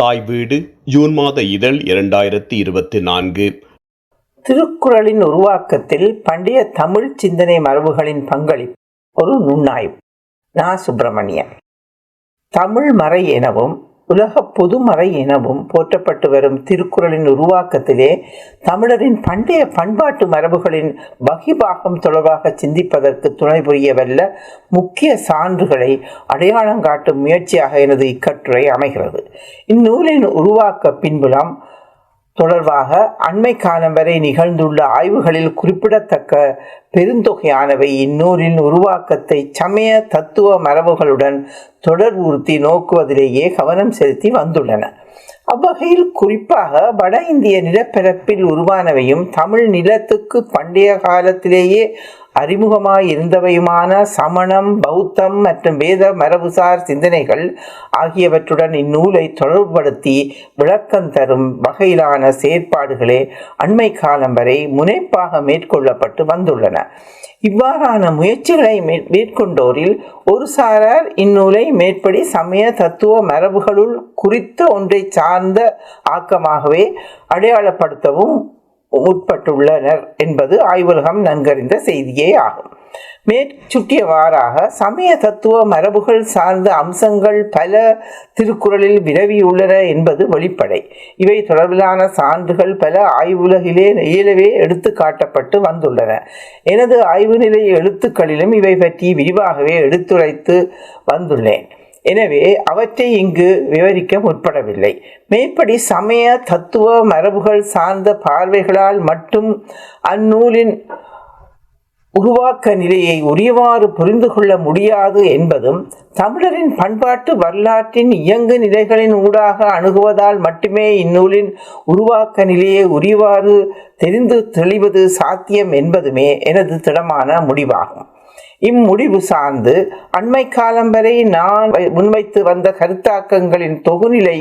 தாய் வீடு ஜூன் மாத இதழ் இரண்டாயிரத்தி இருபத்தி நான்கு. திருக்குறளின் உருவாக்கத்தில் பண்டைய தமிழ் சிந்தனை மரபுகளின் பங்களிப்பு. ஒரு நுண்ணாய்வு. நா. சுப்பிரமணியன். தமிழ் மறை எனவும் உலக பொதுமறை எனவும் போற்றப்பட்டு வரும் திருக்குறளின் உருவாக்கத்திலே தமிழரின் பண்டைய பண்பாட்டு மரபுகளின் வகிபாகம் தொடர்பாக சிந்திப்பதற்கு துணை புரியவல்ல முக்கிய சான்றுகளை அடையாளம் காட்டும் முயற்சியாக எனது கட்டுரை அமைகிறது. இந்நூலின் உருவாக்க பின்புலம் தொடர்பாக அண்மை காலம் வரை நிகழ்ந்துள்ள ஆய்வுகளில் குறிப்பிடத்தக்க பெருந்தொகையானவை இந்நூலின் உருவாக்கத்தை சமய தத்துவ மரபுகளுடன் தொடர்புறுத்தி நோக்குவதிலேயே கவனம் செலுத்தி வந்துள்ளன. அவ்வகையில் குறிப்பாக வட இந்திய நிலப்பரப்பில் உருவானவையும் தமிழ் நிலத்துக்கு பண்டைய காலத்திலேயே அறிமுகமாய் இருந்தவையுமான சமணம் பௌத்தம் மற்றும் வேத மரபுசார் சிந்தனைகள் ஆகியவற்றுடன் இந்நூலை தொடர்புபடுத்தி விளக்கம் தரும் வகையிலான செயற்பாடுகளே அண்மை காலம் வரை முனைப்பாக மேற்கொள்ளப்பட்டு வந்துள்ளன. இவ்வாறான முயற்சிகளை மேற்கொண்டோரில் ஒரு சாரார் இந்நூலை மேற்படி சமய தத்துவ மரபுகளுள் குறித்த ஒன்றை சார்ந்த ஆக்கமாகவே அடையாளப்படுத்தவும் உட்பட்டுள்ளனர் என்பது ஆய்வுலகம் நன்கறிந்த செய்தியே ஆகும். மேற்சுட்டியவாறாக சமய தத்துவ மரபுகள் சார்ந்த அம்சங்கள் பல திருக்குறளில் விரவியுள்ளன என்பது வெளிப்படை. இவை தொடர்பிலான சான்றுகள் பல ஆய்வுலகிலே இயலவே எடுத்து காட்டப்பட்டு வந்துள்ளன. எனது ஆய்வு நிலை எழுத்துக்களிலும் இவை பற்றி விரிவாகவே எடுத்துரைத்து வந்துள்ளேன். எனவே அவற்றை இங்கு விவரிக்க முற்படவில்லை. மேற்படி சமய தத்துவ மரபுகள் சார்ந்த பார்வைகளால் மட்டும் அந்நூலின் உருவாக்க நிலையை உரியவாறு புரிந்து கொள்ள முடியாது என்பதும் தமிழரின் பண்பாட்டு வரலாற்றின் இயங்கு நிலைகளின் ஊடாக அணுகுவதால் மட்டுமே இந்நூலின் உருவாக்க நிலையை உரியவாறு தெரிந்து தெளிவது சாத்தியம் என்பதுமே எனது திடமான முடிவாகும். இம்முடிவு சார்ந்து அண்மை காலம் வரை நான் முன்வைத்து வந்த கருத்தாக்கங்களின் தொகுநிலை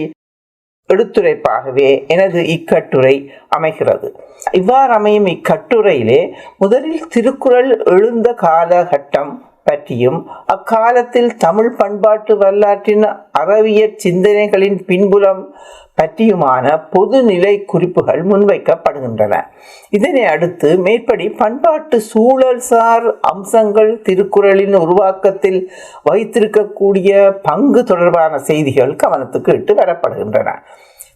எடுத்துரைப்பாகவே எனது இக்கட்டுரை அமைகிறது. இவ்வாறு அமையும் இக்கட்டுரையிலே முதலில் திருக்குறள் எழுந்த காலகட்டம் பற்றியும் அக்காலத்தில் தமிழ் பண்பாட்டு வரலாற்றின் அறவியற் சிந்தனைகளின் பின்புலம் பற்றியுமான பொதுநிலை குறிப்புகள் முன்வைக்கப்படுகின்றன. இதனை அடுத்து மேற்படி பண்பாட்டு சூழல் சார் அம்சங்கள் திருக்குறளின் உருவாக்கத்தில் வைத்திருக்கக்கூடிய பங்கு தொடர்பான செய்திகள் கவனத்துக்கு இட்டு வரப்படுகின்றன.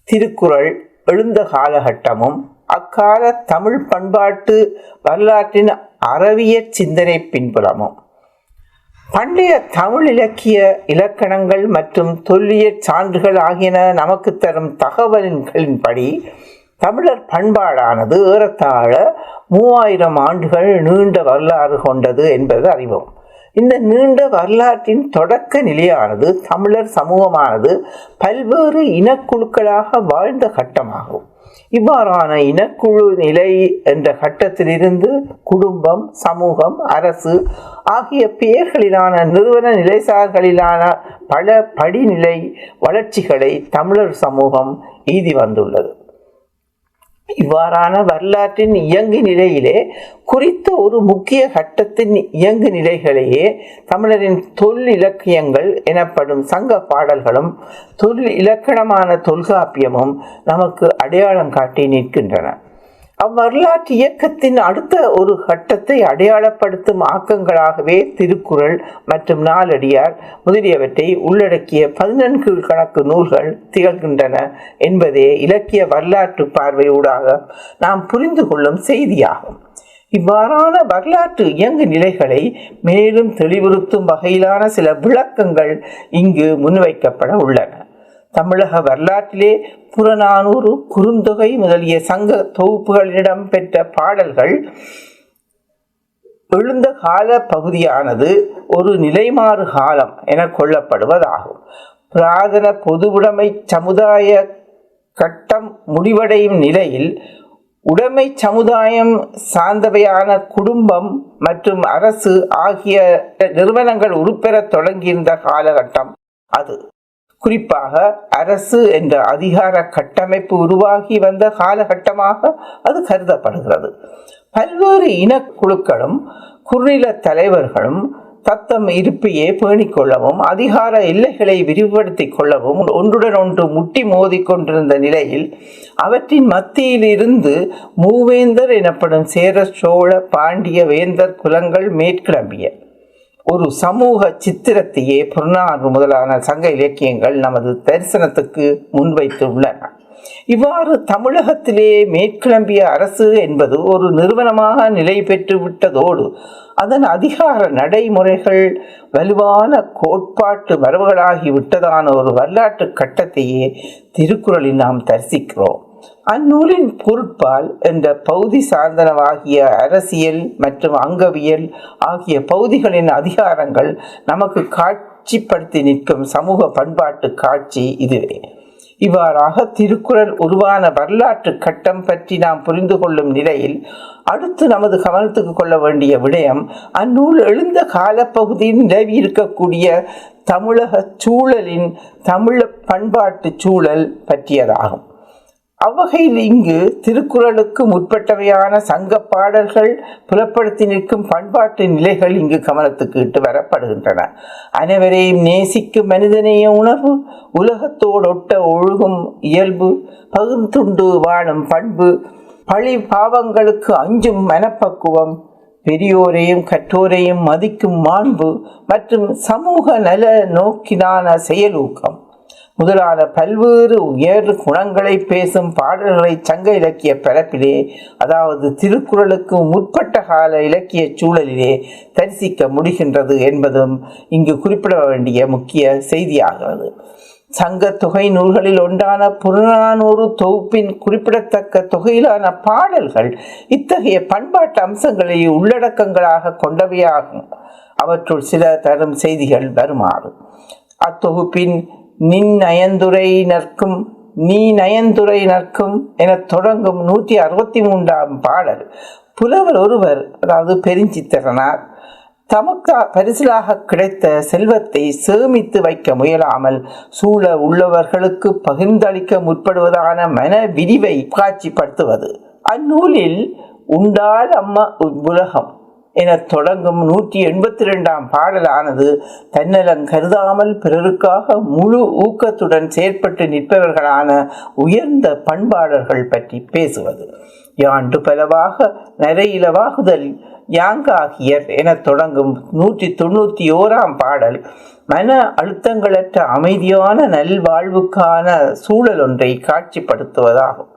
திருக்குறள் எழுந்த காலகட்டமும் அக்கால தமிழ் பண்பாட்டு வரலாற்றின் அறவியற் சிந்தனை பின்புலமும். பண்டைய தமிழ் இலக்கிய இலக்கணங்கள் மற்றும் தொல்லிய சான்றுகள் ஆகியன நமக்கு தரும் தகவல்களின்படி தமிழர் பண்பாடானது ஏறத்தாழ மூவாயிரம் ஆண்டுகள் நீண்ட வரலாறு கொண்டது என்பது அறிவோம். இந்த நீண்ட வரலாற்றின் தொடக்க நிலையானது தமிழர் சமூகமானது பல்வேறு இனக்குழுக்களாக வாழ்ந்த கட்டமாகும். இவ்வாறான இனக்குழு நிலை என்ற கட்டத்திலிருந்து குடும்பம் சமூகம் அரசு ஆகிய பெயர்களிலான நிறுவன நிலைசார்களிலான பல படிநிலை வளர்ச்சிகளை தமிழர் சமூகம் ஈதி வந்துள்ளது. இவ்வாறான வரலாற்றின் இயங்கு நிலையிலே குறித்த ஒரு முக்கிய கட்டத்தின் இயங்கு நிலைகளையே தமிழரின் தொல் இலக்கியங்கள் எனப்படும் சங்க பாடல்களும் தொல் இலக்கணமான தொல்காப்பியமும் நமக்கு அடையாளம் காட்டி நிற்கின்றன. அவ்வரலாற்று இயக்கத்தின் அடுத்த ஒரு கட்டத்தை அடையாளப்படுத்தும் ஆக்கங்களாகவே திருக்குறள் மற்றும் நாலடியார் முதலியவற்றை உள்ளடக்கிய பதினெண்கு கணக்கு நூல்கள் திகழ்கின்றன என்பதே இலக்கிய வரலாற்று பார்வையூடாக நாம் புரிந்து கொள்ளும் செய்தியாகும். இவ்வாறான வரலாற்று இயங்கு நிலைகளை மேலும் தெளிவுறுத்தும் வகையிலான சில விளக்கங்கள் இங்கு முன்வைக்கப்பட உள்ளன. தமிழக வரலாற்றிலே புறநானூறு குறுந்தொகை முதலிய சங்க தொகுப்புகளிடம் பெற்ற பாடல்கள் எழுந்த கால பகுதியானது ஒரு நிலைமாறு காலம் என கொள்ளப்படுவதாகும். புராதன பொதுவுடைமை சமுதாய கட்டம் முடிவடையும் நிலையில் உடைமை சமுதாயம் சார்ந்தவையான குடும்பம் மற்றும் அரசு ஆகிய நிறுவனங்கள் உருப்பெறத் தொடங்கியிருந்த காலகட்டம் அது. குறிப்பாக அரசு என்ற அதிகார கட்டமைப்பு உருவாகி வந்த காலகட்டமாக அது கருதப்படுகிறது. பல்வேறு இனக்குழுக்களும் குர்நில தலைவர்களும் தத்தம் இருப்பையே பேணிக் கொள்ளவும் அதிகார எல்லைகளை விரிவுபடுத்திக் கொள்ளவும் ஒன்றுடன் ஒன்று முட்டி மோதி கொண்டிருந்த நிலையில் அவற்றின் மத்தியிலிருந்து மூவேந்தர் எனப்படும் சேர சோழ பாண்டிய வேந்தர் குலங்கள் மேற்கிளம்பிய. ஒரு சமூக சித்திரத்தையே புறநானூறு முதலான சங்க இலக்கியங்கள் நமது தரிசனத்துக்கு முன்வைத்துள்ளன. இவ்வாறு தமிழகத்திலே மேற்கிளம்பிய அரசு என்பது ஒரு நிறுவனமாக நிலை பெற்று விட்டதோடு அதன் அதிகார நடைமுறைகள் வலுவான கோட்பாட்டு மரபுகளாகி விட்டதான ஒரு வரலாற்று கட்டத்தையே திருக்குறளில் நாம் தரிசிக்கிறோம். அந்நூலின் பொருட்பால் என்ற பகுதி சார்ந்தனவாகிய அரசியல் மற்றும் அங்கவியல் ஆகிய பகுதிகளின் அதிகாரங்கள் நமக்கு காட்சிப்படுத்தி நிற்கும் சமூக பண்பாட்டு காட்சி இதுவே இவ்வாறாக திருக்குறள் உருவான வரலாற்று கட்டம் பற்றி நாம் புரிந்து கொள்ளும் நிலையில் அடுத்து நமது கவனத்துக்கு கொள்ள வேண்டிய விடயம் அந்நூல் எழுந்த காலப்பகுதியில் நிலவி இருக்கக்கூடிய தமிழக சூழலின் தமிழ பண்பாட்டு சூழல் பற்றியதாகும். அவ்வகையில் இங்கு திருக்குறளுக்கு முற்பட்டவையான சங்க பாடல்கள் புலப்படுத்தி நிற்கும் பண்பாட்டு நிலைகள் இங்கு கவனத்துக்கு இட்டு வரப்படுகின்றன. அனைவரையும் நேசிக்கும் மனிதநேய உணர்வு உலகத்தோடு ஒட்ட ஒழுகும் இயல்பு பகிர்ந்துண்டு வாழும் பண்பு பழி பாவங்களுக்கு அஞ்சும் மனப்பக்குவம் பெரியோரையும் கற்றோரையும் மதிக்கும் மாண்பு மற்றும் சமூக நல நோக்கினான செயலூக்கம். முதலான பல்வேறு உயர் குணங்களை பேசும் பாடல்களை சங்க இலக்கிய பரப்பிலே அதாவது திருக்குறளுக்கு முற்பட்ட கால இலக்கிய சூழலிலே தரிசிக்க முடிகின்றது என்பதும் இங்கு குறிப்பிட வேண்டிய முக்கிய செய்தியாகிறது. சங்க தொகை நூல்களில் ஒன்றான புறநானூறு தொகுப்பின் குறிப்பிடத்தக்க தொகையிலான பாடல்கள் இத்தகைய பண்பாட்டு அம்சங்களை உள்ளடக்கங்களாக கொண்டவையாகும். அவற்றுள் சில தரும் செய்திகள் வருமாறு. அத்தொகுப்பின் நின் நற்கும் நீ நயந்துரையினர்க்கும் எனத் தொடங்கும் நூற்றி அறுபத்தி மூன்றாம் பாடல். புலவர் ஒருவர் அதாவது பெருஞ்சித்திரனார் தமக்கா பரிசிலாக கிடைத்த செல்வத்தை சேமித்து வைக்க முயலாமல் சூழ உள்ளவர்களுக்கு பகிர்ந்தளிக்க முற்படுவதான மன விரிவை காட்சிப்படுத்துவது. அந்நூலில் உண்டால் அம்மா உலகம். என தொடங்கும் நூற்றி எண்பத்தி ரெண்டாம் பாடலானது தன்னலம் கருதாமல் பிறருக்காக முழு ஊக்கத்துடன் செயற்பட்டு நிற்பவர்களான உயர்ந்த பண்பாளர்கள் பற்றி பேசுவது. யாண்டு பலவாக நரையிலவாகுதல் யாங்காகியர் என தொடங்கும் நூற்றி தொண்ணூற்றி ஓராம் பாடல் மன அழுத்தங்களற்ற அமைதியான நல்வாழ்வுக்கான சூழல் ஒன்றை காட்சிப்படுத்துவதாகும்.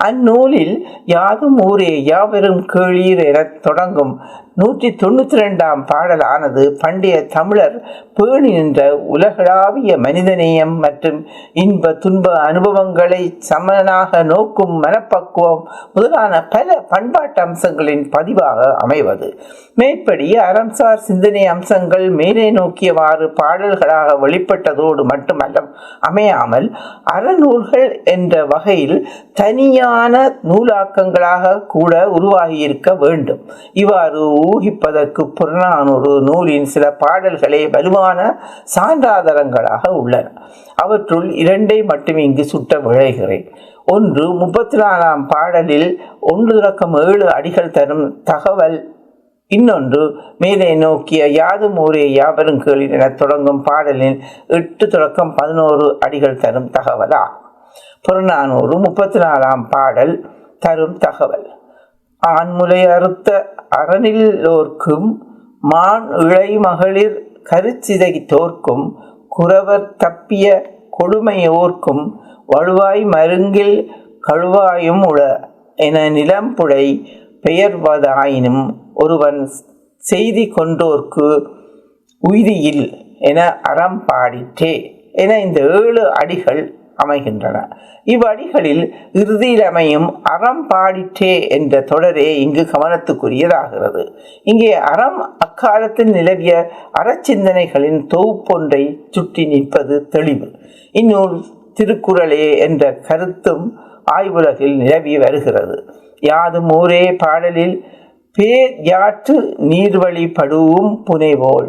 அந்நூலில் யாதும் ஊரே யாவரும் கேளீர் எனத் தொடங்கும் நூற்றி தொண்ணூற்றி ரெண்டாம் பாடலானது பண்டைய தமிழர் பேணி நின்ற உலகளாவிய மனிதநேயம் மற்றும் இன்ப துன்ப அனுபவங்களை சமனாக நோக்கும் மனப்பக்குவம் முதலான பல பண்பாட்டு அம்சங்களின் பதிவாக அமைவது. மேற்படி அறம்சார் சிந்தனை அம்சங்கள் மேலே நோக்கியவாறு பாடல்களாக வெளிப்பட்டதோடு மட்டுமல்ல அமையாமல் அறநூல்கள் என்ற வகையில் தனியான நூலாக்கங்களாக கூட உருவாகியிருக்க வேண்டும். இவ்வாறு ஊகிப்பதற்கு புறநானூறு நூலின் சில பாடல்களே வலுவான சான்றாதாரங்களாக உள்ளன. அவற்றுள் இரண்டை மட்டும் இங்கு சுட்ட விழைகிறேன். ஒன்று முப்பத்தி நாலாம் பாடலில் ஒன்று தொடக்கம் ஏழு அடிகள் தரும் தகவல். இன்னொன்று மேலே நோக்கிய யாதும் ஊரே யாவரும் கேளிர் என தொடங்கும் பாடலின் எட்டு தொடக்கம் பதினோரு அடிகள் தரும் தகவலா புறநானூறு முப்பத்தி நாலாம் பாடல் தரும் தகவல். ஆண்முலை அறுத்த அறநில்லோர்க்கும் மான் இழை மகளிர் கருச்சிதை குறவர் தப்பிய கொடுமையோர்க்கும் வலுவாய் மருங்கில் கழுவாயும் உள என நிலம்புடை பெயர்வதாயினும் ஒருவன் செய்தி கொண்டோர்க்கு உயிரியில் என அறம் பாடிற்றே என இந்த ஏழு அடிகள் அமைகின்றன. இவ்வடிகளில் இறுதியில் அமையும் அறம் பாடிற்றே என்ற தொடரே இங்கு கவனத்துக்குரியதாகிறது. இங்கே அறம் அக்காலத்தில் நிலவிய அறச்சிந்தனைகளின் தொகுப்பொன்றை சுட்டி நிற்பது தெளிவு. இந்நூல் திருக்குறளே என்ற கருத்தும் ஆய்வுலகில் நிலவி வருகிறது. யாதும் ஊரே பாடலில் பேர் யாற்று நீர்வழி படுவும் புனைவோல்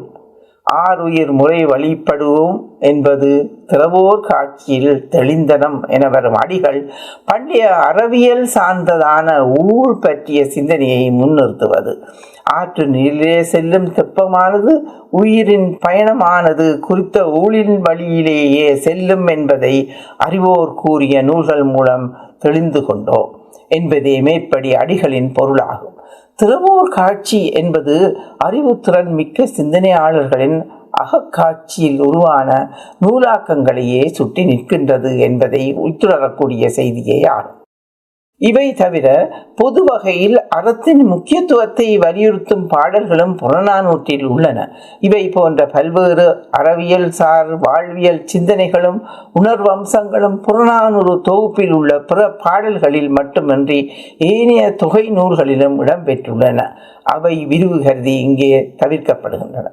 ஆறுயிர் முறை வழிபடுவோம் என்பது திறவோர் காட்சியில் தெளிந்தனம் என வரும் அடிகள் பண்டைய அறவியல் சார்ந்ததான ஊழ் பற்றிய சிந்தனையை முன்னிறுத்துவது. ஆற்று நீரிலே செல்லும் தெப்பமானது உயிரின் பயணமானது குறித்த ஊழின் வழியிலேயே செல்லும் என்பதை அறிவோர் கூறிய நூல்கள் மூலம் தெளிந்து கொண்டோம். என்பதே மேற்படி அடிகளின் பொருளாகும். திறவோர் காட்சி என்பது அறிவுத்திறன் மிக்க சிந்தனையாளர்களின் அகக்காட்சியில் உருவான நூலாக்கங்களையே சுட்டி நிற்கின்றது என்பதை உய்த்துணரக்கூடிய செய்தியே ஆகும். இவை தவிர பொது வகையில் அறத்தின் முக்கியத்துவத்தை வலியுறுத்தும் பாடல்களும் புறநானூற்றில் உள்ளன. இவை போன்ற பல்வேறு அறவியல் சார் வாழ்வியல் சிந்தனைகளும் உணர்வம்சங்களும் புறநானூறு தொகுப்பில் உள்ள பிற பாடல்களில் மட்டுமின்றி ஏனைய தொகை நூல்களிலும் இடம்பெற்றுள்ளன. அவை விரிவு கருதி இங்கே தவிர்க்கப்படுகின்றன.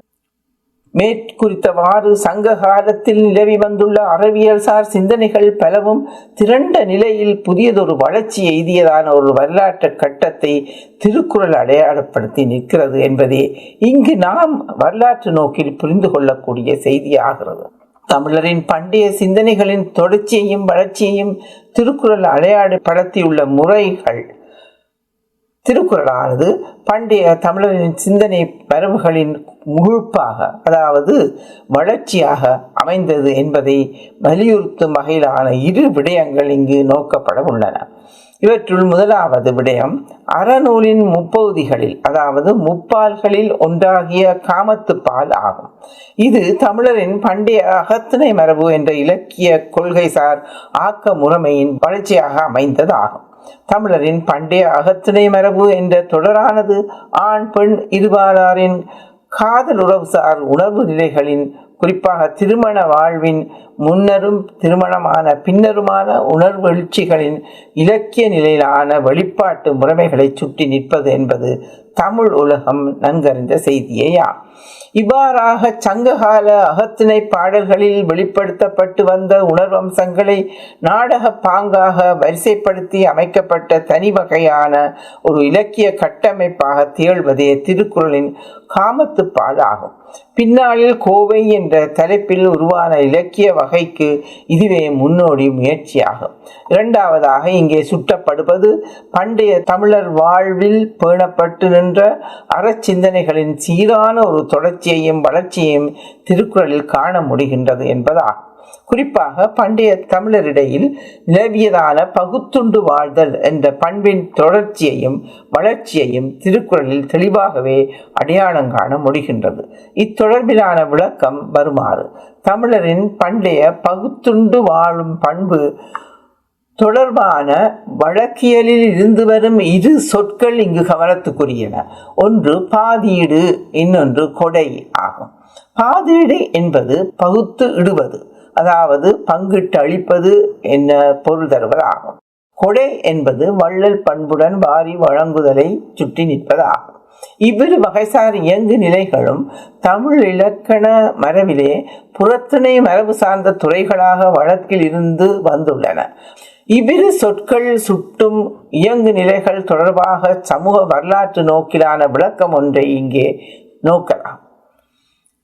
மேற்குறித்தவாறு சங்க காலத்தில் நிலவி வந்துள்ள அறிவியல் சார் சிந்தனைகள் பலவும் திரண்ட நிலையில் புதியதொரு வளர்ச்சி எய்தியதான ஒரு வரலாற்று கட்டத்தை திருக்குறள் அடையாளப்படுத்தி நிற்கிறது என்பதே இங்கு நாம் வரலாற்று நோக்கில் புரிந்து கொள்ளக்கூடிய செய்தியாகிறது. தமிழரின் பண்டைய சிந்தனைகளின் தொடர்ச்சியையும் வளர்ச்சியையும் திருக்குறள் அடையாளப்படுத்தியுள்ள முறைகள் திருக்குறளானது பண்டைய தமிழரின் சிந்தனை மரபுகளின் முழுப்பாக அதாவது வளர்ச்சியாக அமைந்தது என்பதை வலியுறுத்தும் வகையிலான இரு விடயங்கள் இங்கு நோக்கப்பட உள்ளன. இவற்றுள் முதலாவது விடயம் அறநூலின் முப்பகுதிகளில் அதாவது முப்பால்களில் ஒன்றாகிய காமத்துப்பால் ஆகும். இது தமிழரின் பண்டைய அகத்திணை மரபு என்ற இலக்கிய கொள்கைசார் ஆக்க முறைமையின் வளர்ச்சியாக அமைந்தது ஆகும் தமிழரின் பண்டைய அகத்திணை மரபு என்ற தொடரானது ஆண் பெண் இருபாலாரின் காதல் உறவுசார் உணர்வு நிலைகளின் குறிப்பாக திருமண வாழ்வின் முன்னரும் திருமணமான பின்னருமான உணர்வெழுச்சிகளின் இலக்கிய நிலையிலான வெளிப்பாட்டு முறைமைகளை சுற்றி நிற்பது என்பது தமிழ் உலகம் நன்கறிந்த செய்தியேயா? இவ்வாறாக சங்ககால அகத்திணை பாடல்களில் வெளிப்படுத்தப்பட்டு வந்த உணர்வம்சங்களை நாடக பாங்காக வரிசைப்படுத்தி அமைக்கப்பட்ட தனி வகையான ஒரு இலக்கிய கட்டமைப்பாக திகழ்வதே திருக்குறளின் காமத்துப்பால் ஆகும் பின்னாளில் கோவை என்ற தலைப்பில் உருவான இலக்கிய வகைக்கு இதுவே முன்னோடி முயற்சியாகும். இரண்டாவதாக இங்கே சுட்டப்படுவது பண்டைய தமிழர் வாழ்வில் பேணப்பட்டு என்ற அறச்சிந்தனைகளின் சீரான ஒரு தொடர்ச்சியையும் வளர்ச்சியையும் திருக்குறளில் காண முடிகின்றது என்பதாகும். குறிப்பாக பண்டைய தமிழரிடையில் நிலவியதான பகுத்துண்டு வாழ்தல் என்ற பண்பின் தொடர்ச்சியையும் வளர்ச்சியையும் திருக்குறளில் தெளிவாகவே அடையாளம் காண முடிகின்றது. இத்தொடர்பிலான விளக்கம் வருமாறு. தமிழரின் பண்டைய பகுத்துண்டு வாழும் பண்பு தொடர்பான வழக்கியலில் இருந்து வரும் இரு சொற்கள் இங்கு கவனத்துக்குரியன. ஒன்று பாதீடு இன்னொன்று கொடை ஆகும். பாதீடு என்பது பகுத்து இடுவது அதாவது பங்கிட்டு அளிப்பது என்ன பொருள் தருவதாகும் கொடை என்பது வள்ளல் பண்புடன் வாரி வழங்குதலை சுற்றி நிற்பதாகும். இவ்விரு வகைசார் இயங்கு நிலைகளும் தமிழ் இலக்கண மரபிலே புறத்திணை மரபு சார்ந்த துறைகளாக வழக்கில் இருந்து வந்துள்ளன. இவ்விரு சொற்கள் சுட்டும் இயங்கு நிலைகள் தொடர்பாக சமூக வரலாற்று நோக்கிலான விளக்கம் ஒன்றை இங்கே நோக்கலாம்.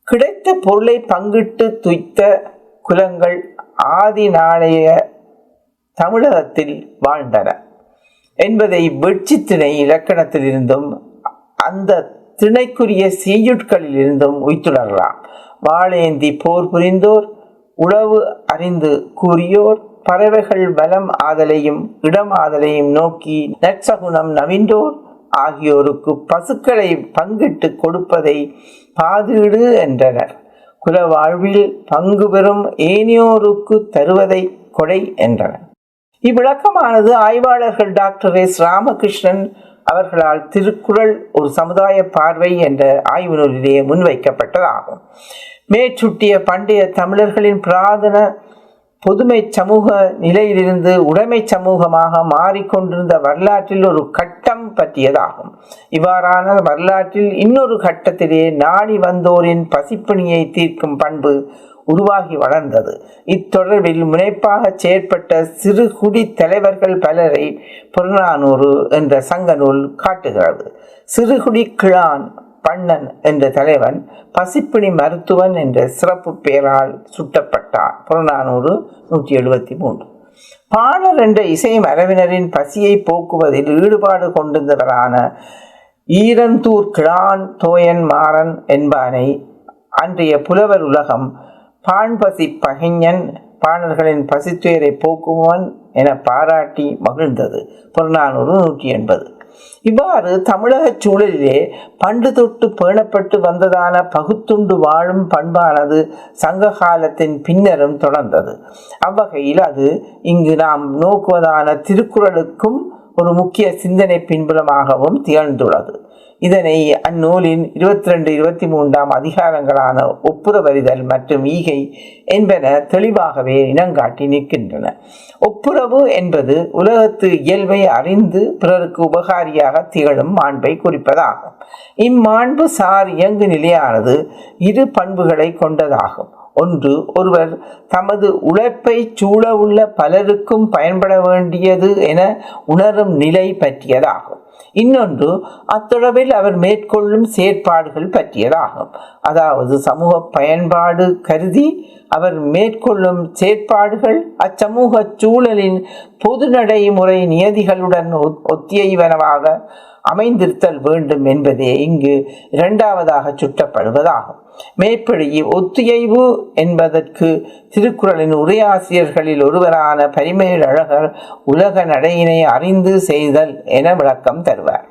கிடைத்த பொருளை பங்கிட்டு துய்த்த குலங்கள் ஆதி நாளைய தமிழகத்தில் வாழ்ந்தன என்பதை வெட்சி திணை இலக்கணத்திலிருந்தும் அந்த திணைக்குரிய சீயுட்களிலிருந்தும் உய்த்துணரலாம். வாழேந்தி போர் புரிந்தோர் உளவு அறிந்து கூறியோர் பறவைகள் வலம் ஆதலையும் இடம் ஆதலையும் நோக்கி நற்சகுணம் நவின்றோர் ஆகியோருக்கு பசுக்களை பங்கிட்டு கொடுப்பதை பாதீடு என்றனர். குல வாழ்வில் பங்கு பெறும் ஏனியோருக்கு தருவதை கொடை என்றனர். இவ்விளக்கமானது ஆய்வாளர்கள் டாக்டர் எஸ். ராமகிருஷ்ணன் அவர்களால் திருக்குறள் ஒரு சமுதாய பார்வை என்ற ஆய்வு நூலிலேயே முன்வைக்கப்பட்டதாகும். மேற்சுட்டிய பண்டைய தமிழர்களின் பிராதன பொதுமை சமூக நிலையிலிருந்து உடைமை சமூகமாக மாறிக்கொண்டிருந்த வரலாற்றில் ஒரு கட்டம் பற்றியதாகும். இவ்வாறான வரலாற்றில் இன்னொரு கட்டத்திலே நாடி வந்தோரின் பசிப்பிணியை தீர்க்கும் பண்பு உருவாகி வளர்ந்தது. இத்தொடர்பில் முனைப்பாக செயற்பட்ட சிறு குடி தலைவர்கள் பலரை புறநானூறு என்ற சங்க நூல் காட்டுகிறது சிறுகுடி கிழான் பண்ணன் என்ற தலைவன் பசிப்பிணி மருத்துவன் என்ற சிறப்பு பெயரால் சுட்டப்பட்டார் புறநானூறு நூற்றி எழுபத்தி மூன்று பாடல் என்ற இசை மரபினரின் பசியை போக்குவதில் ஈடுபாடு கொண்டிருந்தவரான ஈரந்தூர் கிழான் தோயன் மாறன் என்பானை அன்றைய புலவர் உலகம் பாண்பசி பகைஞன் பாணர்களின் பசித்துயரை போக்குவன் என பாராட்டி மகிழ்ந்தது. புறநானூறு நூற்றி எண்பது. இவ்வாறு தமிழகச் சூழலிலே பண்டு தொட்டு பேணப்பட்டு வந்ததான பகுத்துண்டு வாழும் பண்பானது சங்க காலத்தின் பின்னரும் தொடர்ந்தது. அவ்வகையில் அது இங்கு நாம் நோக்குவதான திருக்குறளுக்கும் ஒரு முக்கிய சிந்தனை பின்புலமாகவும் திகழ்ந்துள்ளது. இதனை அந்நூலின் இருபத்தி ரெண்டு இருபத்தி மூன்றாம் அதிகாரங்களான ஒப்புரவறிதல் மற்றும் ஈகை என்பன தெளிவாகவே இனங்காட்டி நிற்கின்றன. ஒப்புரவு என்பது உலகத்து இயல்பை அறிந்து பிறருக்கு உபகாரியாக திகழும் மாண்பை குறிப்பதாகும். இம்மாண்பு சார் இயங்கு நிலையானது இரு பண்புகளை கொண்டதாகும். ஒன்று ஒருவர் தமது உழைப்பை சூழ உள்ள பலருக்கும் பயன்பட வேண்டியது என உணரும் நிலை பற்றியதாகும். இன்னொன்று அத்தொடர்பில் அவர் மேற்கொள்ளும் செயற்பாடுகள் பற்றியதாகும். அதாவது சமூக பயன்பாடு கருதி அவர் மேற்கொள்ளும் செயற்பாடுகள் அச்சமூக சூழலின் பொது நடைமுறை நியதிகளுடன் ஒத்தியவனவாக அமைந்திருத்தல் வேண்டும் என்பதே இங்கு இரண்டாவதாக சுட்டப்படுவதாகும். மேற்படி ஒத்துழைவு என்பதற்கு திருக்குறளின் உரையாசிரியர்களில் ஒருவரான பரிமேல் அழகர் உலக நடையினை அறிந்து செய்தல் என விளக்கம் தருவார்.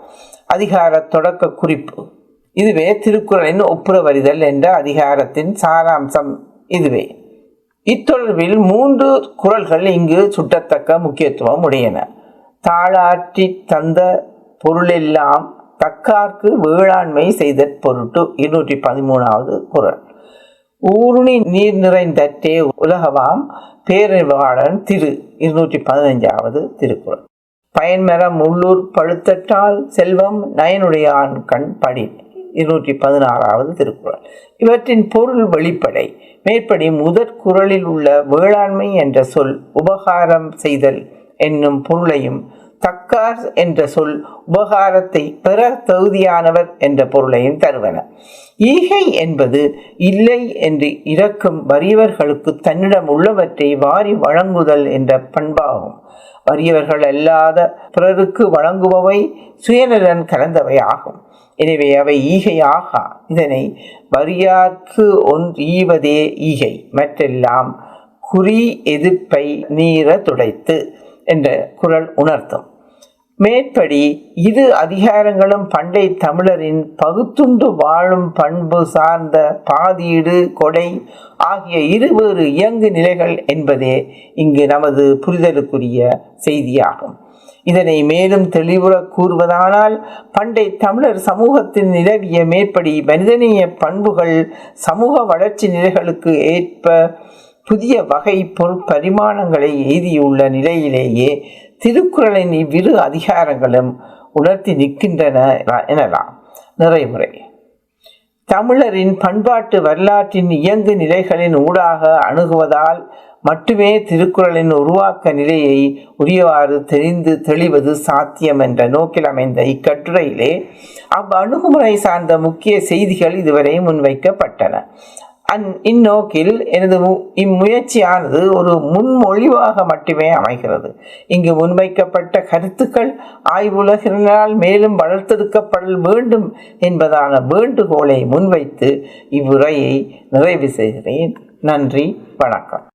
அதிகார தொடக்க குறிப்பு. இதுவே திருக்குறளின் ஒப்புரவறிதல் என்ற அதிகாரத்தின் சாராம்சம் இதுவே. இத்தொடர்பில் மூன்று குரல்கள் இங்கு சுட்டத்தக்க முக்கியத்துவம் உடையன. தாளாற்றி தந்த பொருளெல்லாம் தக்கார்க்கு வேளாண்மை செய்த பொருட்டு. இருநூற்றி பதிமூணாவது குரல் ஊருணி நீர் நிறைந்தற்றே உலகவாம் பேரறிவாளன் திரு. இருநூற்றி பதினைஞ்சாவது திருக்குறள். பயன்மரம் உள்ளூர் பழுத்தட்டால் செல்வம் நயனுடையான் கண் படி இருநூற்றி பதினாறாவது திருக்குறள். இவற்றின் பொருள் வெளிப்படை. மேற்படி முதற் குரலில் உள்ள வேளாண்மை என்ற சொல் உபகாரம் செய்தல் என்னும் பொருளையும் தக்கார் என்ற சொல் உபகாரத்தை பெற தகுதியானவர் என்ற பொருளையும் தருவன. ஈகை என்பது இல்லை என்று இறக்கும் வறியவர்களுக்கு தன்னிடம் உள்ளவற்றை வாரி வழங்குதல் என்ற பண்பாகும். வறியவர்கள் அல்லாத பிறருக்கு வழங்குபவை சுயநலன் கலந்தவை ஆகும். எனவே அவை ஈகை ஆகா. இதனை வரியார்க்கு ஒன்று ஈவதே ஈகை. மற்றெல்லாம் குறி எதிர்ப்பை நீர துடைத்து என்ற குரல் உணர்த்தும். மேற்படி இரு அதிகாரங்களும் பண்டை தமிழரின் பகுத்துண்டு வாழும் பண்பு சார்ந்த பாதீடு கொடை ஆகிய இருவேறு இயங்கு நிலைகள் என்பதே இங்கு நமது புரிதலுக்குரிய செய்தியாகும். இதனை மேலும் தெளிவுற கூறுவதானால் பண்டை தமிழர் சமூகத்தில் நிலவிய மேற்படி மனிதநேய பண்புகள் சமூக வளர்ச்சி நிலைகளுக்கு ஏற்ப புதிய வகை பொருள் பரிமாணங்களை எய்தியுள்ள நிலையிலேயே திருக்குறளின் இவ்விரு அதிகாரங்களும் உணர்த்தி நிற்கின்றன எனலாம். நிறைமுறை தமிழரின் பண்பாட்டு வரலாற்றின் இயங்கு நிலைகளின் ஊடாக அணுகுவதால் மட்டுமே திருக்குறளின் உருவாக்க நிலையை உரியவாறு தெரிந்து தெளிவது சாத்தியம் என்ற நோக்கில் அமைந்த இக்கட்டுரையிலே அவ்வணுகுமுறை சார்ந்த முக்கிய செய்திகள் இதுவரை முன்வைக்கப்பட்டன. அந் இந்நோக்கில் எனது இம்முயற்சியானது ஒரு முன்மொழிவாக மட்டுமே அமைகிறது. இங்கு முன்வைக்கப்பட்ட கருத்துக்கள் ஆய்வுலகினால் மேலும் வளர்த்தெடுக்கப்பட வேண்டும் என்பதான வேண்டுகோளை முன்வைத்து இவ்வுரையை நிறைவு செய்கிறேன். நன்றி வணக்கம்.